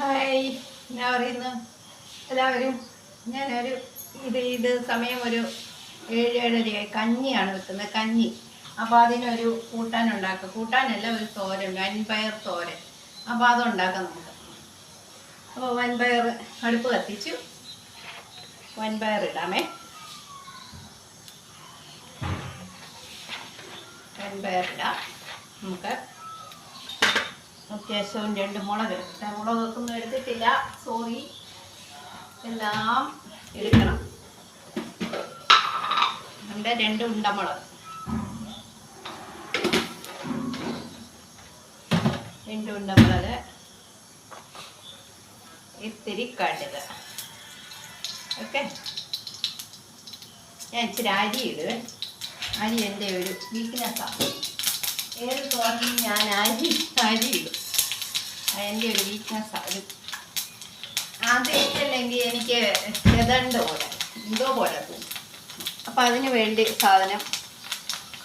Hi ഞാൻ പറയുന്നു? എല്ലാവരും ഞാനൊരു ഇത് ഇത് സമയം ഒരു ഏഴ് ഏഴരയായി കഞ്ഞിയാണ് വെക്കുന്നത് കഞ്ഞി. അപ്പോൾ അതിനൊരു കൂട്ടാൻ ഉണ്ടാക്കുക കൂട്ടാനല്ല ഒരു തോരൻ വൻപയർ തോരൻ. അപ്പോൾ അതുണ്ടാക്കാം നമുക്ക്. അപ്പോൾ വൻപയർ അടുപ്പ് കത്തിച്ചു. വൻപയർ ഇടാമേ. വൻപയർ ഇടാം. നമുക്ക് അത്യാവശ്യം രണ്ട് മുളക്. മുളകൊന്നും എടുത്തിട്ടില്ല. സോറി എല്ലാം എടുക്കണം. നമ്മുടെ രണ്ട് ഉണ്ടമുളക്. രണ്ട് ഉണ്ടമുളക്. ഇത്തിരി കടുക്. ഓക്കെ. ഞാൻ ഇച്ചിരി അരി ഇടുവേ അരി എന്റെ ഒരു വീക്ക്നെസ്സാണ് ഏത് ഞാൻ അരി അരി ഇടും. അതിന്റെ ഒരു വീക്ക്നെസ്സാണ് ഒരു അത് ഇട്ടില്ലെങ്കിൽ എനിക്ക് ചെതണ്ട പോലെ എന്തോ പോലെ അപ്പം അതിന് വേണ്ടി സാധനം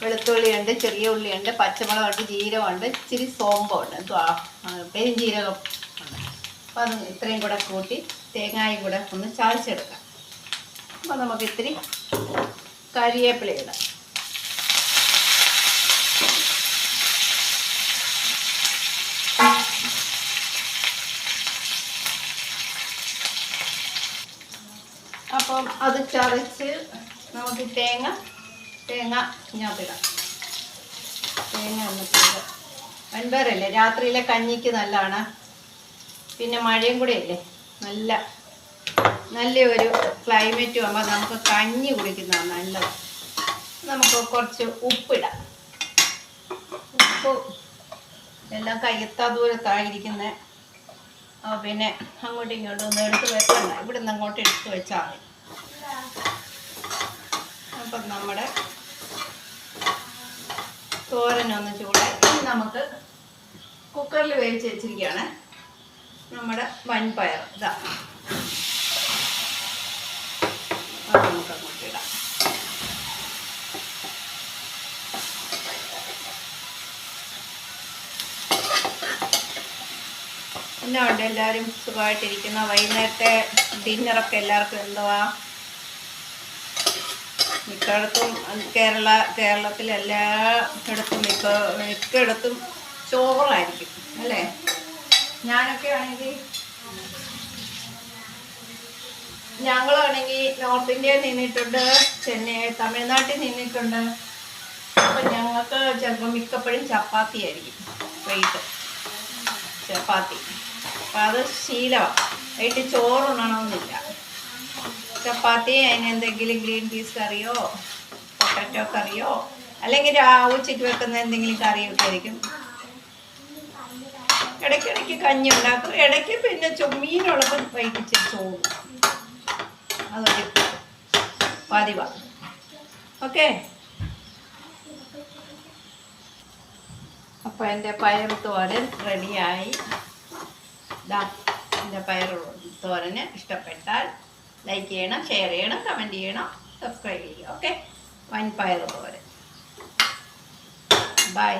വെളുത്തുള്ളിയുണ്ട് ചെറിയ ഉള്ളിയുണ്ട് പച്ചമുളകുണ്ട് ജീരകമുണ്ട് ഇച്ചിരി സോമ്പുണ്ട്. എന്തുവാ പെരുംജീരകം ഉണ്ട്. അപ്പം അത് ഇത്രയും കൂടെ കൂട്ടി തേങ്ങായും കൂടെ ഒന്ന് ചാഴ്ചെടുക്കാം അപ്പം നമുക്ക് ഇത്തിരി കരിവേപ്പില ഇടാം. അപ്പം അത് ചതച്ച് നമുക്ക് തേങ്ങ തേങ്ങ ഇങ്ങോട്ടിടാം തേങ്ങ വന്നിട്ടുണ്ട്. വൻപേരല്ലേ രാത്രിയിലെ കഞ്ഞിക്ക് നല്ലതാണ്. പിന്നെ മഴയും കൂടെ അല്ലേ നല്ല നല്ല ഒരു ക്ലൈമറ്റും ആകുമ്പോൾ നമുക്ക് കഞ്ഞി കുടിക്കുന്നതാണ് നല്ലത്. നമുക്ക് കുറച്ച് ഉപ്പിടാം. ഉപ്പ്. എല്ലാം കയ്യെത്താ ദൂരത്തായിരിക്കുന്നത് പിന്നെ അങ്ങോട്ടും ഇങ്ങോട്ടും ഒന്നും എടുത്ത് വെക്കണ്ട. ഇവിടെ നിന്ന് അങ്ങോട്ട് എടുത്ത് വെച്ചാൽ മതി. അപ്പം നമ്മുടെ തോരനൊന്ന് ചൂടായി. ഇനി നമുക്ക് കുക്കറിൽ വേവിച്ച് വെച്ചിരിക്കുകയാണ് നമ്മുടെ വൻപയർ. ഇതാ അത് നമുക്ക് അങ്ങോട്ട് ഇടാം എന്നാ ഉണ്ട് എല്ലാവരും? സുഖമായിട്ടിരിക്കുന്ന? വൈകുന്നേരത്തെ ഡിന്നറൊക്കെ എല്ലാവർക്കും എന്തുവാ? മിക്കയിടത്തും കേരള കേരളത്തിൽ കേരളത്തിലെല്ലായിടത്തും മിക്ക മിക്കയിടത്തും ചോറായിരിക്കും അല്ലേ? ഞാനൊക്കെ ആണെങ്കിൽ ഞങ്ങളാണെങ്കിൽ നോർത്ത് ഇന്ത്യയിൽ നിന്നിട്ടുണ്ട് ചെന്നൈ തമിഴ്നാട്ടിൽ നിന്നിട്ടുണ്ട്. അപ്പം ഞങ്ങൾക്ക് ചിലപ്പോൾ മിക്കപ്പോഴും ചപ്പാത്തി ആയിരിക്കും വൈകിട്ട്. ചപ്പാത്തി. അപ്പം അത് ശീലമാണ് വൈകിട്ട് ചോറുണ്ണണമെന്നില്ല ചപ്പാത്തി അതിനെന്തെങ്കിലും ഗ്രീൻ പീസ് കറിയോ പൊട്ടറ്റോ കറിയോ അല്ലെങ്കിൽ ഉച്ചയ്ക്ക് വെക്കുന്ന എന്തെങ്കിലും കറിയൊക്കെ ആയിരിക്കും. ഇടയ്ക്കിടയ്ക്ക് കഞ്ഞി ഉണ്ടാക്കും. ഇടയ്ക്ക് പിന്നെ ചൊമ്മീനുള്ളത് വൈകിച്ച് ചോറും. അതൊരു പതിവാണ് ഓക്കെ? അപ്പോൾ എന്റെ പയർ തോരൻ റെഡിയായി. ദാ എന്റെ പയർ തോരന് ഇഷ്ടപ്പെട്ടാൽ ലൈക്ക് ചെയ്യണം ഷെയർ ചെയ്യണം കമന്റ് ചെയ്യണം സബ്സ്ക്രൈബ് ചെയ്യുക ഓക്കെ വൻ പയർ തോരൻ. ബൈ